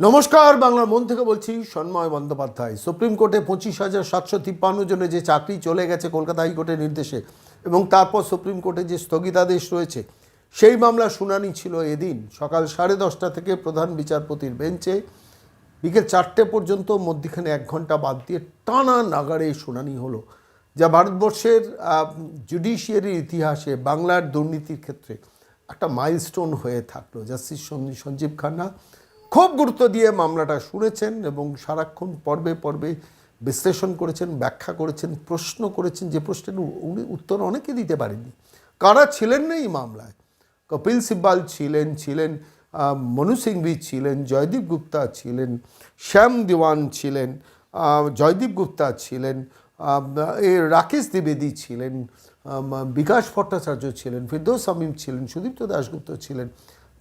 নমস্কার, বাংলার মন থেকে বলছি সন্ময় বন্দ্যোপাধ্যায়। সুপ্রিম কোর্টে পঁচিশ হাজার সাতশো তিপ্পান্ন জনের যে চাকরি চলে গেছে কলকাতা হাইকোর্টের নির্দেশে এবং তারপর সুপ্রিম কোর্টে যে স্থগিতাদেশ রয়েছে, সেই মামলার শুনানি ছিল এদিন সকাল সাড়ে দশটা থেকে প্রধান বিচারপতির বেঞ্চে। বিকেল চারটে পর্যন্ত মধ্যখানে এক ঘণ্টা বাদ দিয়ে টানা নাগাড়ে শুনানি হলো, যা ভারতবর্ষের জুডিশিয়ারির ইতিহাসে বাংলার দুর্নীতির ক্ষেত্রে একটা মাইলস্টোন হয়ে থাকল। জাস্টিস সঞ্জী- সঞ্জীব খান্না খুব গুরুত্ব দিয়ে মামলাটা শুনেছেন এবং সারাক্ষণ পর্বে পর্বে বিশ্লেষণ করেছেন, ব্যাখ্যা করেছেন, প্রশ্ন করেছেন। যে প্রশ্নের উনি উত্তর অনেকে দিতে পারেননি। কারা ছিলেন না এই মামলায়? কপিল সিব্বাল ছিলেন ছিলেন মনু সিংভি ছিলেন, জয়দীপ গুপ্তা ছিলেন, শ্যাম দেওয়ান ছিলেন জয়দীপ গুপ্তা ছিলেন এ রাকেশ দ্বিবেদী ছিলেন বিকাশ ভট্টাচার্য ছিলেন, ফিরদৌস শামীম ছিলেন, সুদীপ্ত দাশগুপ্ত ছিলেন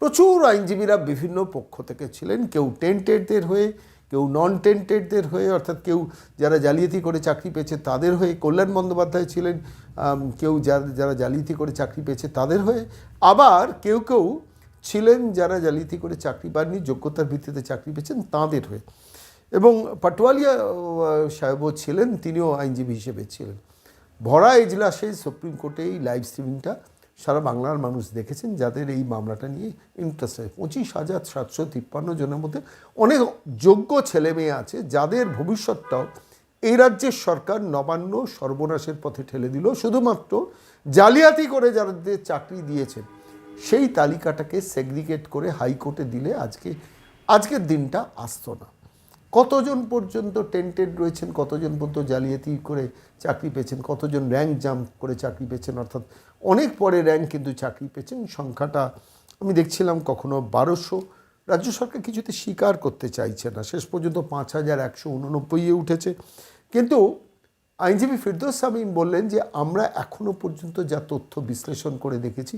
প্রচুর আইনজীবীরা বিভিন্ন পক্ষ থেকে ছিলেন। কেউ টেন্টেডদের হয়ে, কেউ নন টেন্টেডদের হয়ে, অর্থাৎ কেউ যারা জালিয়াতি করে চাকরি পেয়েছে তাদের হয়ে, কল্যাণ বন্দ্যোপাধ্যায় ছিলেন কেউ যারা যারা জালিয়াতি করে চাকরি পেয়েছে তাদের হয়ে। আবার কেউ কেউ ছিলেন যারা জালিয়াতি করে চাকরি পাননি, যোগ্যতার ভিত্তিতে চাকরি পেয়েছেন তাঁদের হয়ে। এবং পাটোয়ালিয়া সাহেবও ছিলেন, তিনিও আইনজীবী হিসেবে ছিলেন। ভরা এজলাসে সুপ্রিম কোর্টে এই লাইভ স্ট্রিমিংটা সারা বাংলার মানুষ দেখেছেন যাদের এই মামলাটা নিয়ে ইন্টারেস্ট আছে। পঁচিশ হাজার সাতশো তিপ্পান্ন জনের মধ্যে অনেক যোগ্য ছেলে মেয়ে আছে যাদের ভবিষ্যৎটাও এই রাজ্যের সরকার নবান্ন সর্বনাশের পথে ঠেলে দিল। শুধুমাত্র জালিয়াতি করে যাদের চাকরি দিয়েছেন সেই তালিকাটাকে সেগ্রিগেট করে হাইকোর্টে দিলে আজকে, আজকের দিনটা আসতো না। কতজন পর্যন্ত টেন্টেড রয়েছেন, কতজন পর্যন্ত জালিয়াতি করে চাকরি পেয়েছেন, কতজন র্যাঙ্ক জাম্প করে চাকরি পেয়েছেন, অর্থাৎ অনেক পরে র্যাঙ্ক কিন্তু চাকরি পেয়েছেন, সংখ্যাটা আমি দেখছিলাম কখনো বারোশো। রাজ্য সরকার কিছুতে স্বীকার করতে চাইছে না। শেষ পর্যন্ত পাঁচ হাজার একশো উননব্বইয়ে উঠেছে। কিন্তু আইনজীবী ফিরদৌস সামিন বললেন যে, আমরা এখনও পর্যন্ত যা তথ্য বিশ্লেষণ করে দেখেছি,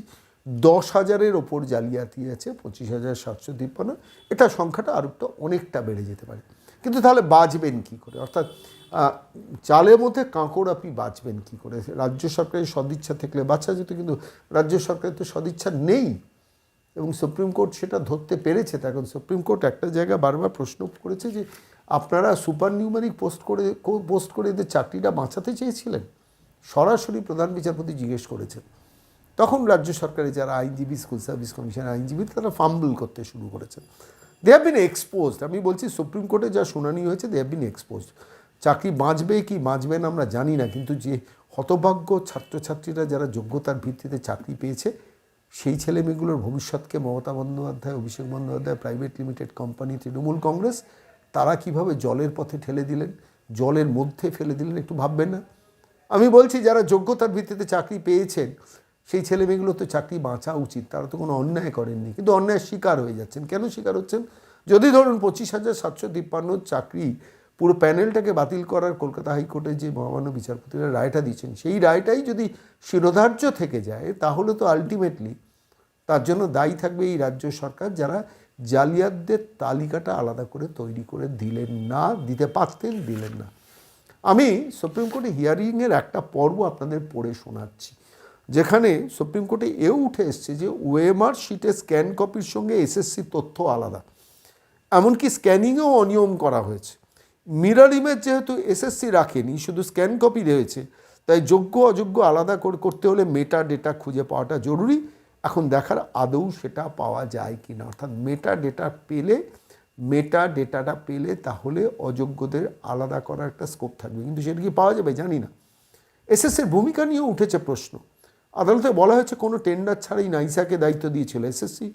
দশ হাজারের ওপর জালিয়াতি আছে, পঁচিশ হাজার সাতশো তিপ্পান্ন। এটা সংখ্যাটা আর একটু অনেকটা বেড়ে যেতে পারে। কিন্তু তাহলে বাঁচবেন কি করে? অর্থাৎ চালের মধ্যে কাঁকড় আপনি বাঁচবেন কি করে? রাজ্য সরকারের সদিচ্ছা থাকলে বাঁচা যেত, কিন্তু রাজ্য সরকারের তো সদিচ্ছা নেই। এবং সুপ্রিম কোর্ট সেটা ধরতে পেরেছে। তা এখন সুপ্রিম কোর্ট একটা জায়গায় বারবার প্রশ্ন করেছে যে, আপনারা সুপার নিউমারিক পোস্ট করে পোস্ট করে এদের চাকরিটা বাঁচাতে চেয়েছিলেন? সরাসরি প্রধান বিচারপতি জিজ্ঞেস করেছেন। তখন রাজ্য সরকারের যারা আইনজীবী, স্কুল সার্ভিস কমিশনের আইনজীবী, তারা ফাম্বল করতে শুরু করেছেন। দে হ্যাভ বিন এক্সপোজড আমি বলছি সুপ্রিম কোর্টে যা শুনানি হয়েছে দে হ্যাভ বিন এক্সপোজড চাকরি বাঁচবে কি বাঁচবে না আমরা জানি না, কিন্তু যে হতভাগ্য ছাত্রছাত্রীরা যারা যোগ্যতার ভিত্তিতে চাকরি পেয়েছে, সেই ছেলেমেয়েগুলোর ভবিষ্যৎকে Mamata Bandyopadhyay, Abhishek Bandyopadhyay private limited company Trinamool Congress, তারা কীভাবে জলের পথে ঠেলে দিলেন, জলের মধ্যে ফেলে দিলেন একটু ভাববেন না? আমি বলছি যারা যোগ্যতার ভিত্তিতে চাকরি পেয়েছেন সেই ছেলেমেয়েগুলো তো চাকরি বাঁচা উচিত, তারা তো কোনো অন্যায় করেননি, কিন্তু অন্যায়ের শিকার হয়ে যাচ্ছেন। কেন শিকার হচ্ছেন? যদি ধরুন পঁচিশ হাজার সাতশো তিপ্পান্ন চাকরি পুরো প্যানেলটাকে বাতিল করার কলকাতা হাইকোর্টে যে মহামান্য বিচারপতিরা রায়টা দিচ্ছেন সেই রায়টাই যদি শিরোধার্য থেকে যায়, তাহলে তো আলটিমেটলি তার জন্য দায়ী থাকবে এই রাজ্য সরকার যারা জালিয়াতদের তালিকাটা আলাদা করে তৈরি করে দিলেন না, দিতে পারতেন, দিলেন না। আমি সুপ্রিম কোর্টে হিয়ারিংয়ের একটা পর্ব আপনাদের পড়ে শোনাচ্ছি। যেখানে সুপ্রিম কোর্টে এও উঠে এসছে যে ওয়েমার শিটে স্ক্যান কপির সঙ্গে এসএসসি তথ্য আলাদা। এমনকি স্ক্যানিংয়েও অনিয়ম করা হয়েছে। মিরর ইমেজ যেহেতু এসএসসি রাখেনি, শুধু স্ক্যান কপি রয়েছে, তাই যোগ্য অযোগ্য আলাদা করে, করতে হলে মেটা ডেটা খুঁজে পাওয়াটা জরুরি। এখন দেখার আদৌ সেটা পাওয়া যায় কি না অর্থাৎ মেটা ডেটা পেলে মেটা ডেটাটা পেলে তাহলে অযোগ্যদের আলাদা করার একটা স্কোপ থাকবে। কিন্তু সেটা কি পাওয়া যাবে জানি না। এসএসসির ভূমিকা নিয়েও উঠেছে প্রশ্ন। আদালতে বলা হয়েছে কোনো টেন্ডার ছাড়াই নাইসাকে দায়িত্ব দিয়েছিল এসএসসি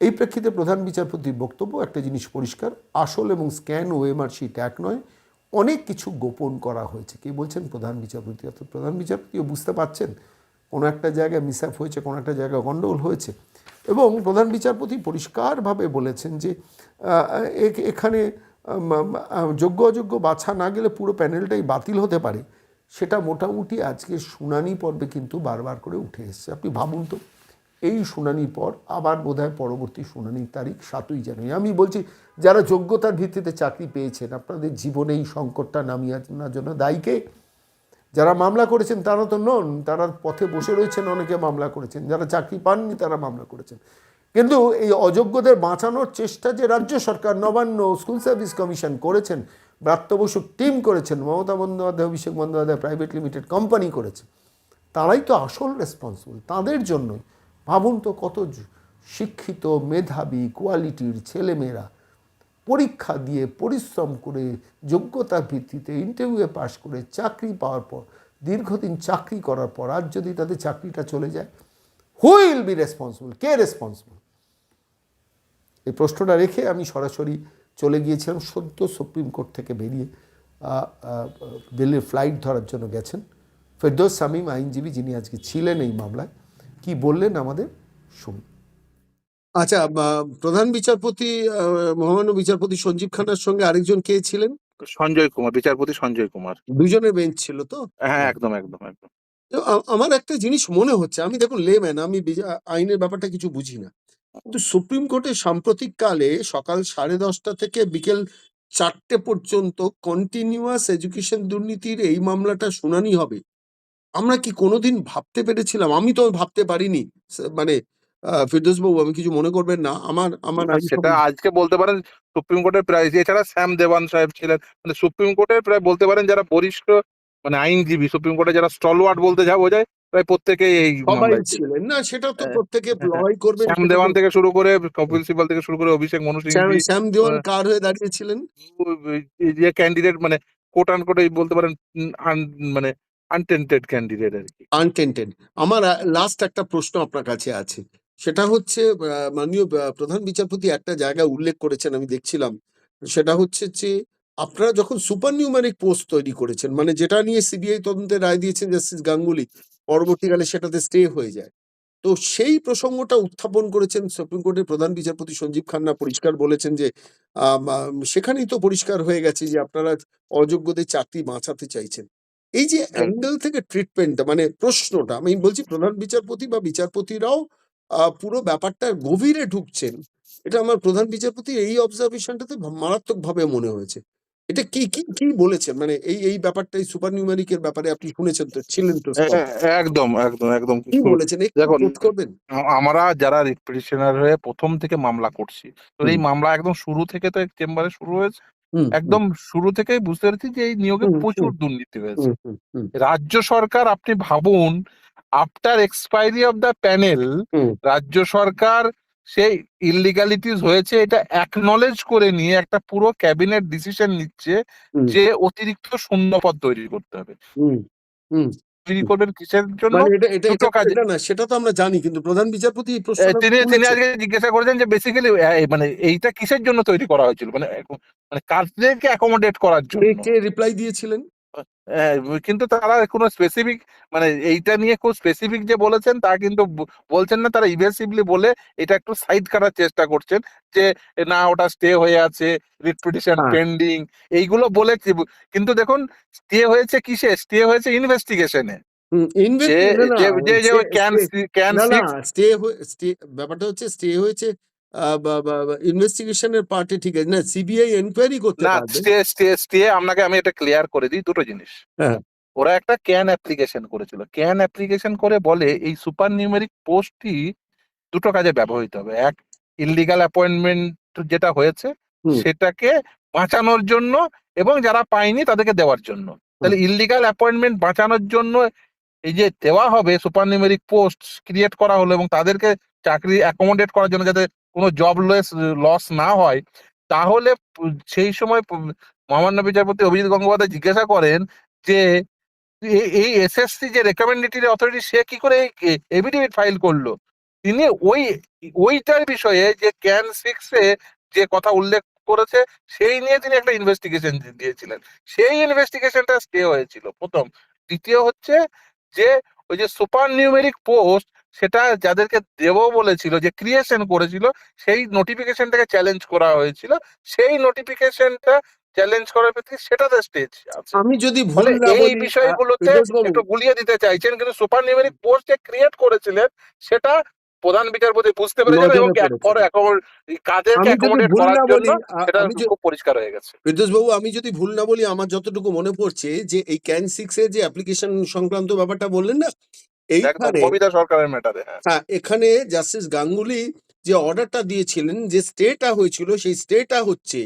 এই প্রেক্ষিতে প্রধান বিচারপতির বক্তব্য, একটা জিনিস পরিষ্কার, আসল এবং স্ক্যান ওএমআর শিট এক নয়, অনেক কিছু গোপন করা হয়েছে। কে বলছেন? প্রধান বিচারপতি। অর্থাৎ প্রধান বিচারপতিও বুঝতে পারছেন, কোনো একটা জায়গায় মিস হয়েছে, কোনো একটা জায়গায় গণ্ডগোল হয়েছে। এবং প্রধান বিচারপতি পরিষ্কারভাবে বলেছেন যে এখানে যোগ্য অযোগ্য বাছা না গেলে পুরো প্যানেলটাই বাতিল হতে পারে। সেটা মোটামুটি আজকে শুনানি পর্বে কিন্তু বারবার করে উঠে এসছে। আপনি ভাবুন তো, এই শুনানির পর আবার বোধহয় পরবর্তী শুনানির তারিখ সাতই জানুয়ারি। আমি বলছি, যারা যোগ্যতার ভিত্তিতে চাকরি পেয়েছেন, আপনাদের জীবনে এই সংকটটা নামিয়ে আনার জন্য দায়ীকে যারা মামলা করেছেন, তারা তো নন, তারা পথে বসে রয়েছেন, অনেকে মামলা করেছেন। যারা চাকরি পাননি, তারা মামলা করেছেন। কিন্তু এই অযোগ্যদের বাঁচানোর চেষ্টা যে রাজ্য সরকার নবান্ন স্কুল সার্ভিস কমিশন করেছেন ব্রাত্য বসু টিম করেছেন, Mamata Bandyopadhyay, Abhishek Bandyopadhyay, private limited company করেছে তারাই তো আসল রেসপন্সিবল তাদের জন্যই। ভাবুন তো কত শিক্ষিত, মেধাবী কোয়ালিটির ছেলেমেয়েরা পরীক্ষা দিয়ে পরিশ্রম করে যোগ্যতার ভিত্তিতে ইন্টারভিউয়ে পাশ করে চাকরি পাওয়ার পর, দীর্ঘদিন চাকরি করার পর আর যদি তাদের চাকরিটা চলে যায় হুইল বি রেসপন্সিবল কে রেসপন্সিবল এই প্রশ্নটা রেখে আমি সরাসরি চলে গিয়েছিলাম সদ্য সুপ্রিম কোর্ট থেকে বেরিয়ে দিল্লির ফ্লাইট ধরার জন্য গেছেন। ফেরদৌস শামীম আইনজীবী যিনি আজকে ছিলেন এই মামলায় কি বললেন আমাদের? শুনুন। আচ্ছা প্রধান বিচারপতি মহামান্য বিচারপতি সঞ্জীব খান্নার সঙ্গে আরেকজন কে ছিলেন? সঞ্জয় কুমার বিচারপতি সঞ্জয় কুমার। দুজনের বেঞ্চ ছিল তো? হ্যাঁ একদম একদম একদম। আমার একটা জিনিস মনে হচ্ছে আমি দেখুন লেম্যান আমি বিজা- আইনের ব্যাপারটা কিছু বুঝি না। কিন্তু সুপ্রিম কোর্টে সাম্প্রতিক কালে সকাল সাড়ে দশটা থেকে বিকেল চারটে পর্যন্ত কন্টিনিউয়াস এডুকেশন দুর্নীতির এই মামলাটা শুনানি হবে। আমরা কি কোনোদিন ভাবতে পেরেছিলাম? আমি তো ভাবতে পারিনি। মানে ফিরদোস বাবু আমি কিছু মনে করবেন না? আমার আমার সেটা আজকে বলতে পারেন সুপ্রিম কোর্টের প্রায় এছাড়া শ্যাম দেওয়ান সাহেব ছিলেন মানে সুপ্রিম কোর্টের প্রায় বলতে পারেন যারা বরিষ্ঠ মানে আইনজীবী সুপ্রিম কোর্টে যারা স্টলওয়ার্ড বলতে যা বোঝায় প্রায় প্রত্যেকেই এই সবাই ছিলেন। না সেটা তো হ্যাঁ, প্রত্যেকে লড়াই করবেন শ্যাম দেওয়ান থেকে শুরু করে কপিল সিবাল থেকে শুরু করে অভিষেক মনু শ্যাম শ্যাম দেওয়ান। কার হয়ে দাঁড়িয়েছিলেন যে ক্যান্ডিডেট মানে কোট আন কোট বলতে পারেন মানে আনটেন্টেড ক্যান্ডিডেট আর কি। আনটেন্টেড আমার লাস্ট একটা প্রশ্ন আপনার কাছে আছে। সেটা হচ্ছে মাননীয় প্রধান বিচারপতি একটা জায়গায় উল্লেখ করেছেন আমি দেখছিলাম। সেটা হচ্ছে যে আপনারা যখন সুপার নিউমারিক পোস্ট তৈরি করেছেন মানে যেটা নিয়ে সিবিআই তদন্তে রায় দিয়েছেন জাস্টিস গাঙ্গুলি পরবর্তীকালে সেটাতে স্টে হয়ে যায়। তো সেই প্রসঙ্গটা উত্থাপন করেছেন সুপ্রিম কোর্টের প্রধান বিচারপতি সঞ্জীব খান্না পরিষ্কার বলেছেন যে সেখানেই তো পরিষ্কার হয়ে গেছে যে আপনারা অযোগ্যদের চাকরি বাঁচাতে চাইছেন। এই যে অ্যাঙ্গেল থেকে ট্রিটমেন্টটা মানে প্রশ্নটা আমি বলছি প্রধান বিচারপতি বা বিচারপতিরাও আহ, পুরো ব্যাপারটার গভীরে ঢুকছেন এটা আমার প্রধান বিচারপতি এই অবজারভেশনটাতে মারাত্মক ভাবে মনে হয়েছে। এটা কি কি কি বলেছেন? মানে এই এই ব্যাপারটা এই সুপার নিউমারিকের ব্যাপারে আপনি শুনেছেন তো ছিলেন তো এ- এ- একদম একদম একদম কি বলেছেন? দেখুন, করবেন। আমরা যারা পিটিশনার হয়ে প্রথম থেকে মামলা করছি তো এই মামলা একদম শুরু থেকে তো চেম্বারে শুরু হয়েছে। একদম শুরু থেকেই বুঝতে পেরেছি যে এই নিয়োগে প্রচুর দুর্নীতি হয়েছে। রাজ্য সরকার আপনি ভাবুন after expiry of the panel রাজ্য সরকার সেই ইলিগালিটিস হয়েছে এটা অ্যাকনলেজ করে নিয়ে একটা পুরো ক্যাবিনেট ডিসিশন নিচ্ছে যে অতিরিক্ত শূন্যপদ তৈরি করতে হবে। তৈরি করবেন কিসের জন্য? মানে সেটা তো আমরা জানি কিন্তু প্রধান বিচারপতি তিনি তিনি আজকে জিজ্ঞাসা করেছেন যে বেসিক্যালি মানে এইটা কিসের জন্য তৈরি করা হয়েছিল? মানে মানে কাজদেরকে অ্যাকোমোডেট করার জন্য। কে রিপ্লাই দিয়েছিলেন? কিন্তু তারা কোনো স্পেসিফিক মানে এইটা নিয়ে খুব স্পেসিফিক যে বলেছেন তা কিন্তু বলছেন না তারা ইভেসিভলি বলে এটা একটু সাইড কাটার চেষ্টা করছেন যে না ওটা স্টে হয়ে আছে রিট পিটিশন হ্যাঁ। পেন্ডিং এইগুলো বলে কিন্তু দেখুন স্টে হয়েছে কিসে স্টে হয়েছে ইনভেস্টিগেশনে ব্যাপারটা হচ্ছে স্টে হয়েছে ইনভেস্টিগেশনের পার্টে ঠিক আছে। না সিবিআই এনকোয়ারি করতে না স্টে স্টে স্টে আপনাকে আমি এটা ক্লিয়ার করে দিই দুটো জিনিস। হ্যাঁ। ওরা একটা ক্যান অ্যাপ্লিকেশন করেছিল। ক্যান অ্যাপ্লিকেশন করে বলে এই সুপার নিউমেরিক পোস্টটি দুটো কাজে ব্যবহৃত হবে। এক ইলিগাল অ্যাপয়েন্টমেন্ট যেটা হয়েছে সেটাকে বাঁচানোর জন্য এবং যারা পায়নি তাদেরকে দেওয়ার জন্য। তাহলে ইলিগাল অ্যাপয়েন্টমেন্ট বাঁচানোর জন্য এই যে দেওয়া হবে সুপার নিউমেরিক পোস্ট ক্রিয়েট করা হলো এবং তাদেরকে চাকরি অ্যাকোমোডেট করার জন্য যাতে কোনো জব লস লস না হয়, তাহলে সেই সময় মহামান্য বিচারপতি অভিজিৎ গঙ্গোপাধ্যায় জিজ্ঞাসা করেন যে এই এসএসসি যে রেকমেন্ডেটরি অথরিটি সে কি করে এভিডেভিট ফাইল করল? তিনি ওই, ওইটার বিষয়ে যে ক্যান সিক্সে যে কথা উল্লেখ করেছে, সেই নিয়ে তিনি একটা ইনভেস্টিগেশন দিয়েছিলেন। সেই ইনভেস্টিগেশনটা স্টে হয়েছিল প্রথম। দ্বিতীয় হচ্ছে যে, ওই যে সুপার নিউমেরিক পোস্ট সেটা যাদেরকে দেব বলেছিল যে ক্রিয়েশন করেছিল সেই নোটিফিকেশনটাকে চ্যালেঞ্জ করা হয়েছিল। সেই নোটিফিকেশনটা চ্যালেঞ্জ করার ক্ষেত্রে সেটাতে স্টেজ আমি যদি ভুল এই বিষয়গুলোতে একটু গুলিয়ে দিতে চাইছেন কিন্তু সুপার নিউমেরিক পোস্ট যে ক্রিয়েট করেছিলেন সেটা প্রধান বিচারপতি বুঝতে পেরেছেন এবং। ফর কাদেরকে অ্যাকোমোডেট করার জন্য সেটা খুব পরিষ্কার হয়ে গেছে। বিদ্যুৎ বাবু আমি যদি ভুল না বলি আমার যতটুকু মনে পড়ছে যে এই ক্যান সিক্স এর যে অ্যাপ্লিকেশন সংক্রান্ত ব্যাপারটা বললেন না এইখানে কবিতা সরকারের ম্যাটারে হ্যাঁ। হ্যাঁ এখানে জাস্টিস গাঙ্গুলি যে অর্ডারটা দিয়েছিলেন যে স্টেটা হয়েছিল সেই স্টেটা হচ্ছে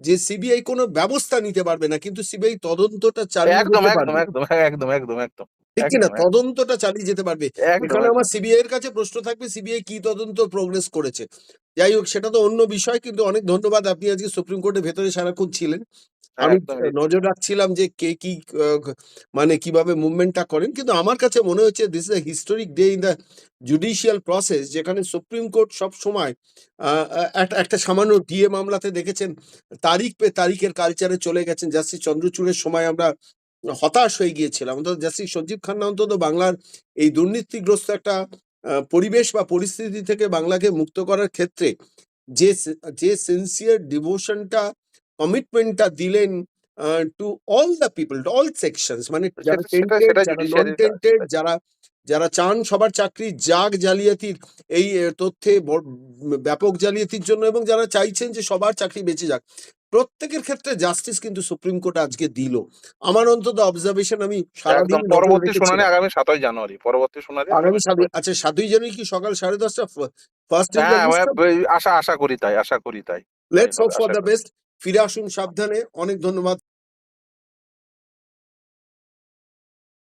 যে সিবিআই কোনো ব্যবস্থা নিতে পারবে না কিন্তু সিবিআই তদন্তটা চালিয়ে একদম একদম একদম একদম একদম একদম ঠিক কিনা তদন্তটা চালিয়ে যেতে পারবে। এখানে আমার সিবিআই এর কাছে প্রশ্ন থাকবে সিবিআই কি তদন্ত প্রোগ্রেস করেছে? যাই হোক সেটা তো অন্য বিষয় কিন্তু অনেক ধন্যবাদ আপনি আজকে সুপ্রিম কোর্টের ভেতরে সারাক্ষণ ছিলেন। আমি নজর রাখছিলাম যে কে কি মানে কীভাবে মুভমেন্টটা করেন। কিন্তু আমার কাছে মনে হচ্ছে this is historic day in the judicial process যেখানে সুপ্রিম কোর্ট সব সময় একটা সামান্য ডিএ মামলাতে দেখেছেন তারিখ পে তারিখের কালচারে চলে গেছেন। জাস্টিস চন্দ্রচূড়ের সময় আমরা হতাশ হয়ে গিয়েছিলাম। অন্তত জাস্টিস সঞ্জীব খান্না অন্তত বাংলার এই দুর্নীতিগ্রস্ত একটা পরিবেশ বা পরিস্থিতি থেকে বাংলাকে মুক্ত করার ক্ষেত্রে যে যে সিনসিয়ার ডিভোশনটা কমিটমেন্টটা দিলেন to all the people all sections মানে যারা টেন্টেড যারা নন judiciary র কাজ, টেন্টেড যারা যারা চান সবার চাকরি যাক জালিয়াতির এই তথ্যে ব্যাপক জালিয়াতির জন্য এবং যারা চাইছেন যে সবার চাকরি বেঁচে যাক। প্রত্যেকের ক্ষেত্রে জাস্টিস কিন্তু সুপ্রিম কোর্ট আজকে দিল। আমার অন্তত অবজারভেশন আমি সারাদিন পরবর্তী। শুনানি আগামী সাতই জানুয়ারি পরবর্তী শুনানি আগামী আচ্ছা সাতই জানুয়ারি কি সকাল সাড়ে দশটা? ফার্স্ট হ্যাঁ আশা আশা করি তাই আশা করি তাই। Let's hope for the best ফিরে আসুন সাবধানে। অনেক ধন্যবাদ।